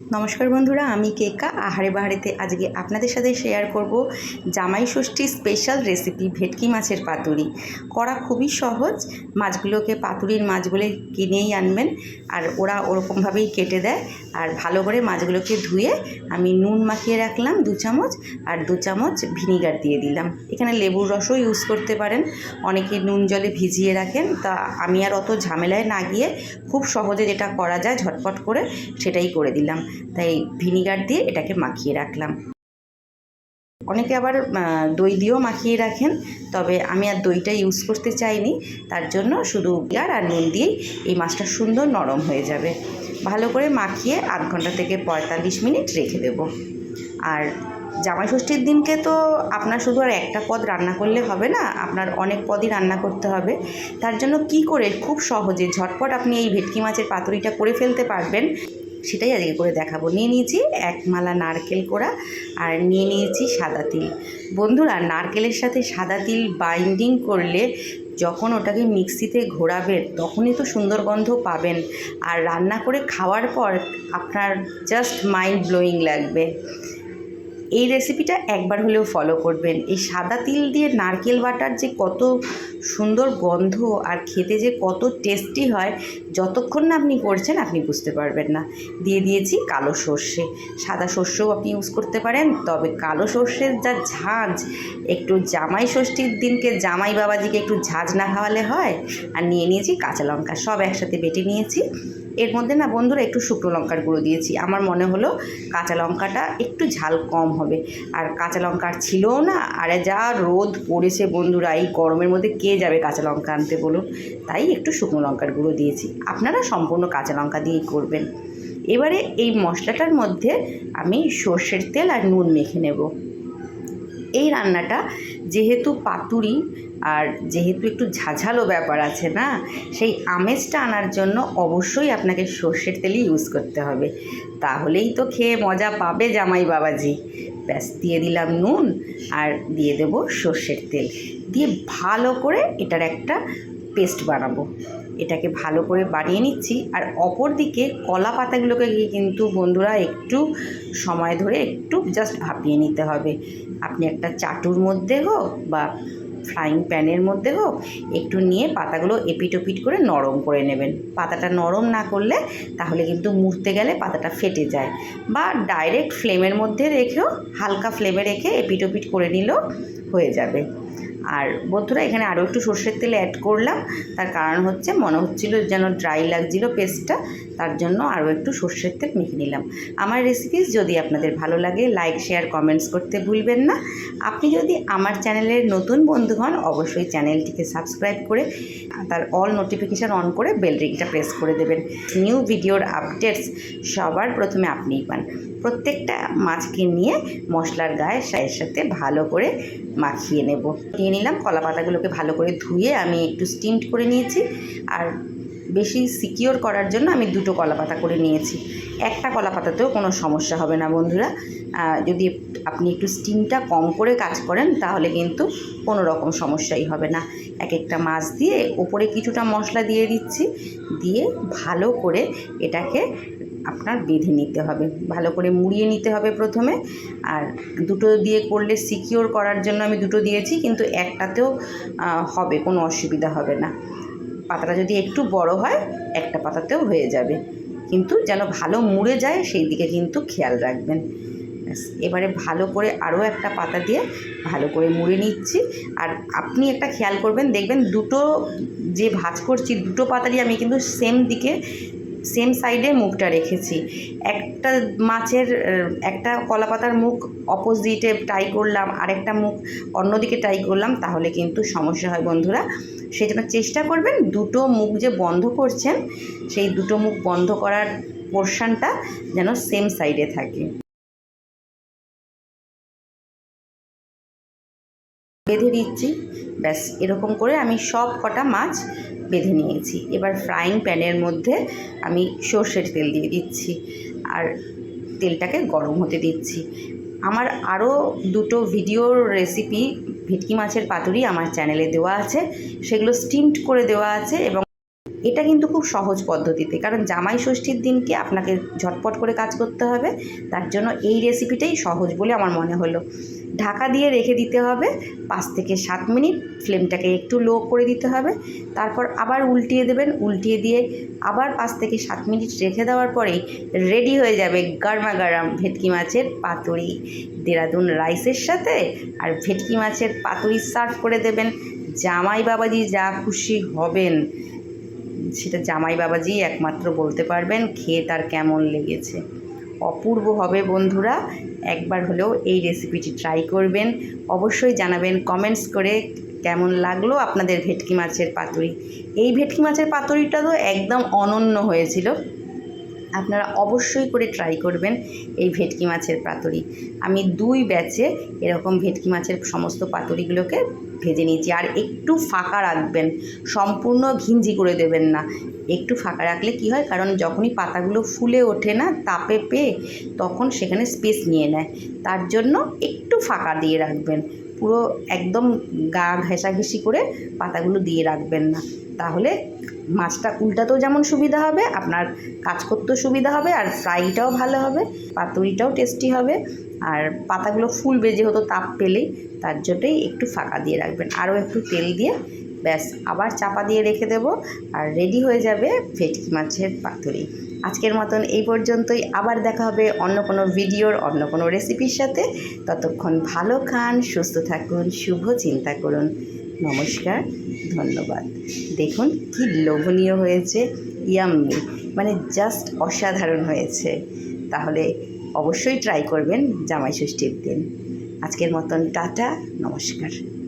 নমস্কার বন্ধুরা, আমি কেকা। আহারে বাহারেতে আজকে আপনাদের সাথে শেয়ার করব জামাই ষষ্ঠী স্পেশাল রেসিপি ভেটকি মাছের পাতুরি। করা খুবই সহজ, মাছগুলোকে পাতুরির মাছগুলো কিনেই আনবেন, আর ওরা ওরকমভাবেই কেটে দেয়, আর ভালো করে মাছগুলোকে ধুয়ে আমি নুন মাখিয়ে রাখলাম দু চামচ, আর দু চামচ ভিনিগার দিয়ে দিলাম। এখানে লেবুর রসও ইউজ করতে পারেন, অনেকে নুন জলে ভিজিয়ে রাখেন, তা আমি আর অত ঝামেলায় না গিয়ে খুব সহজে যেটা করা যায় ঝটপট করে সেটাই করে দিলাম। তাই ভিনিগার দিয়ে এটাকে মাখিয়ে রাখলাম। অনেকে আবার দই দিয়েও মাখিয়ে রাখেন, তবে আমি আর দইটা ইউজ করতে চাইনি, তার জন্য শুধু বিয়ার আর নুন দিয়েই এই মাছটা সুন্দর নরম হয়ে যাবে। ভালো করে মাখিয়ে আধ ঘণ্টা থেকে পঁয়তাল্লিশ মিনিট রেখে দেব। আর জামাই ষষ্ঠীর দিনকে তো আপনার শুধু আর একটা পদ রান্না করলে হবে না, আপনার অনেক পদই রান্না করতে হবে। তার জন্য কি করে খুব সহজে ঝটপট আপনি এই ভেটকি মাছের পাতুরিটা করে ফেলতে পারবেন সেটাই আজকে করে দেখাবো। নিয়ে নিয়েছি এক মালা নারকেল কোড়া আর নিয়ে নিয়েছি সাদা তিল। বন্ধুরা, নারকেলের সাথে সাদা তিল বাইন্ডিং করলে যখন ওটাকে মিক্সিতে ঘোরাবেন তখনই তো সুন্দর গন্ধ পাবেন। আর রান্না করে খাওয়ার পর আপনার জাস্ট মাইন্ড ব্লোয়িং লাগবে। এই রেসিপিটা একবার হলেও ফলো করবেন। এই সাদা তিল দিয়ে নারকেল বাটার যে কত সুন্দর গন্ধ আর খেতে যে কত টেস্টি হয়, যতক্ষণ না আপনি করছেন আপনি বুঝতে পারবেন না। দিয়ে দিয়েছি কালো সর্ষে। সাদা সর্ষেও আপনি ইউজ করতে পারেন, তবে কালো সর্ষের যা ঝাঁঝ একটু জামাই ষষ্ঠীর দিনকে জামাই বাবাজিকে একটু ঝাঁঝ না খাওয়ালে হয়, আর নিয়ে নিয়েছি কাঁচা লঙ্কা। সব একসাথে বেটে নিয়েছি। এর মধ্যে না বন্ধুরা একটু শুকনো লঙ্কার গুঁড়ো দিয়েছি। আমার মনে হলো কাঁচা লঙ্কাটা একটু ঝাল কম হবে। আর কাঁচা লঙ্কার ছিলও না, আরে যা রোদ পড়েছে বন্ধুরা, এই গরমের মধ্যে কে যাবে কাঁচা লঙ্কা আনতে বলুন? তাই একটু শুকনো লঙ্কার গুঁড়ো দিয়েছি। আপনারা সম্পূর্ণ কাঁচা লঙ্কা দিয়েই করবেন। এবারে এই মশলাটার মধ্যে আমি সর্ষের তেল আর নুন মেখে নেব। এই রান্নাটা যেহেতু পাতুরি আর যেহেতু একটু ঝাঝালো ব্যাপার আছে না, সেই আমেজটা আনার জন্য অবশ্যই আপনাকে সর্ষের তেলই ইউজ করতে হবে। তাহলেই তো খেয়ে মজা পাবে জামাই বাবাজি। ব্যাস, দিয়ে দিলাম নুন আর দিয়ে দেব সর্ষের তেল। দিয়ে ভালো করে এটার একটা পেস্ট বানাবো। এটাকে ভালো করে বানিয়ে নিচ্ছি। আর অপর দিকে কলা পাতাগুলোকে কিন্তু বন্ধুরা একটু সময় ধরে একটু জাস্ট ভাপিয়ে নিতে হবে। আপনি একটা চাটুর মধ্যে হোক বা ফ্রাইং প্যানের মধ্যে হোক, একটু নিয়ে পাতাগুলো এপিট ওপিট করে নরম করে নেবেন। পাতাটা নরম না করলে তাহলে কিন্তু মুড়তে গেলে পাতাটা ফেটে যায়। বা ডাইরেক্ট ফ্লেমের মধ্যে রেখেও হালকা ফ্লেমে রেখে এপিট ওপিট করে নিলেও হয়ে যাবে। আর বন্ধুরা, এখানে আরও একটু সর্ষের তেল অ্যাড করলাম। তার কারণ হচ্ছে, মনে হচ্ছিল যেন ড্রাই লাগছিল পেস্টটা তার জন্য আরও একটু সর্ষের তেল মেখে নিলাম। আমার রেসিপিস যদি আপনাদের ভালো লাগে লাইক শেয়ার কমেন্টস করতে ভুলবেন না। আপনি যদি আমার চ্যানেলের নতুন বন্ধু হন, অবশ্যই চ্যানেলটিকে সাবস্ক্রাইব করে, তার অল নোটিফিকেশান অন করে বেল রিংটা প্রেস করে দেবেন। নিউ ভিডিওর আপডেটস সবার প্রথমে আপনিই পান। প্রত্যেকটা মাছকে নিয়ে মশলার গায়ে সায়ের সাথে ভালো করে মাখিয়ে নেব। নিয়ে নিলাম। কলা পাতাগুলোকে ভালো করে ধুয়ে আমি একটু স্টিমড করে নিয়েছি। আর বেশি সিকিওর করার জন্য আমি দুটো কলা পাতা করে নিয়েছি। একটা কলা পাতাতেও কোনো সমস্যা হবে না বন্ধুরা। যদি আপনি একটু স্টিমটা কম করে কাজ করেন, তাহলে কিন্তু কোনো রকম সমস্যাই হবে না। এক একটা মাছ দিয়ে ওপরে কিছুটা মশলা দিয়ে দিচ্ছি। দিয়ে ভালো করে এটাকে আপনার বেঁধে নিতে হবে। ভালো করে মুড়িয়ে নিতে হবে প্রথমে। আর দুটো দিয়ে করলে সিকিওর করার জন্য আমি দুটো দিয়েছি, কিন্তু একটাতেও হবে, কোনো অসুবিধা হবে না। পাতাটা যদি একটু বড় হয়, একটা পাতাতেও হয়ে যাবে। কিন্তু যেন ভালো মুড়ে যায়, সেই দিকে কিন্তু খেয়াল রাখবেন। এবারে ভালো করে আরও একটা পাতা দিয়ে ভালো করে মুড়ে নিচ্ছি। আর আপনি একটা খেয়াল করবেন, দেখবেন দুটো যে ভাজ করছি, দুটো পাতারই আমি কিন্তু সেম দিকে সেম সাইডে মুখটা রেখেছি। একটা মাছের একটা কলা পাতার মুখ অপোজিটে টাই করলাম, আরেকটা মুখ অন্যদিকে টাই করলাম, তাহলে কিন্তু সমস্যা হয় বন্ধুরা। সেই জন্য চেষ্টা করবেন দুটো মুখ যে বন্ধ করছেন, সেই দুটো মুখ বন্ধ করার পোর্শনটা যেন সেম সাইডে থাকে। বেঁধে দিচ্ছি, ব্যাস, এরকম করে আমি সব কটা মাছ বেঁধে নিয়েছি। এবার ফ্রাইং প্যানের মধ্যে আমি সর্ষের তেল দিয়ে দিচ্ছি আর তেলটাকে গরম হতে দিচ্ছি। আমার আরও দুটো ভিডিওর রেসিপি ভেটকি মাছের পাতুরি আমার চ্যানেলে দেওয়া আছে। সেগুলো স্টিমড করে দেওয়া আছে এবং এটা কিন্তু খুব সহজ পদ্ধতিতে, কারণ জামাই ষষ্ঠীর দিনকে আপনাকে ঝটপট করে কাজ করতে হবে। তার জন্য এই রেসিপিটাই সহজ বলে আমার মনে হলো। ঢাকা দিয়ে রেখে দিতে হবে। পাঁচ থেকে সাত মিনিট ফ্লেমটাকে একটু লো করে দিতে হবে। তারপর আবার উল্টিয়ে দেবেন। উল্টিয়ে দিয়ে আবার পাঁচ থেকে সাত মিনিট রেখে দেওয়ার পরেই রেডি হয়ে যাবে গরমা গরম ভেটকি মাছের পাতুরি। দেরাদুন রাইসের সাথে আর ভেটকি মাছের পাতুরি সার্ভ করে দেবেন। জামাই বাবাজি যা খুশি হবেন। সেটা জামাই বাবাজি একমাত্র বলতে পারবেন, খেয়ে তার কেমন লেগেছে। অপূর্ব হবে বন্ধুরা। একবার হলেও এই রেসিপিটি ট্রাই করবেন। অবশ্যই জানাবেন কমেন্টস করে কেমন লাগল আপনাদের ভেটকি মাছের পাতুরি। এই ভেটকি মাছের পাতুরিটা তো একদম অনন্য হয়েছিল। আপনারা অবশ্যই করে ট্রাই করবেন এই ভেটকি মাছের পাতুরি। আমি দুই ব্যাচে এরকম ভেটকি মাছের সমস্ত পাতুরিগুলোকে ভেজে নিয়েছি। আর একটু ফাঁকা রাখবেন, সম্পূর্ণ ঘিঞ্জি করে দেবেন না। একটু ফাঁকা রাখলে কি হয়? কারণ যখনই পাতাগুলো ফুলে ওঠে না, তাপে পেয়ে তখন সেখানে স্পেস নিয়ে নেয়। তার জন্য একটু ফাঁকা দিয়ে রাখবেন। পুরো একদম গা ঘেঁষাঘেঁষি করে পাতাগুলো দিয়ে রাখবেন না। তাহলে মাছটা উল্টাতেও যেমন সুবিধা হবে, আপনার কাজ করতেও সুবিধা হবে, আর ফ্রাইটাও ভালো হবে, পাতুরিটাও টেস্টি হবে, আর পাতাগুলো ফুলবে যেহেতু তাপ পেলেই, তার জন্যই একটু ফাঁকা দিয়ে রাখবেন। আরও একটু তেল দিয়ে, ব্যাস, আবার চাপা দিয়ে রেখে দেব, আর রেডি হয়ে যাবে ভেটকি মাছের পাতুরি। আজকের মতন এই পর্যন্তই, আবার দেখা হবে অন্য কোনো ভিডিওর, অন্য কোনো রেসিপির সাথে। ততক্ষণ ভালো খান, সুস্থ থাকুন, শুভ চিন্তা করুন। নমস্কার, ধন্যবাদ। দেখুন কি লোভনীয় হয়েছে, ইয়াম্মি। মানে জাস্ট অসাধারণ হয়েছে। তাহলে অবশ্যই ট্রাই করবেন জামাই ষষ্ঠীর দিন। আজকের মতন টাটা, নমস্কার।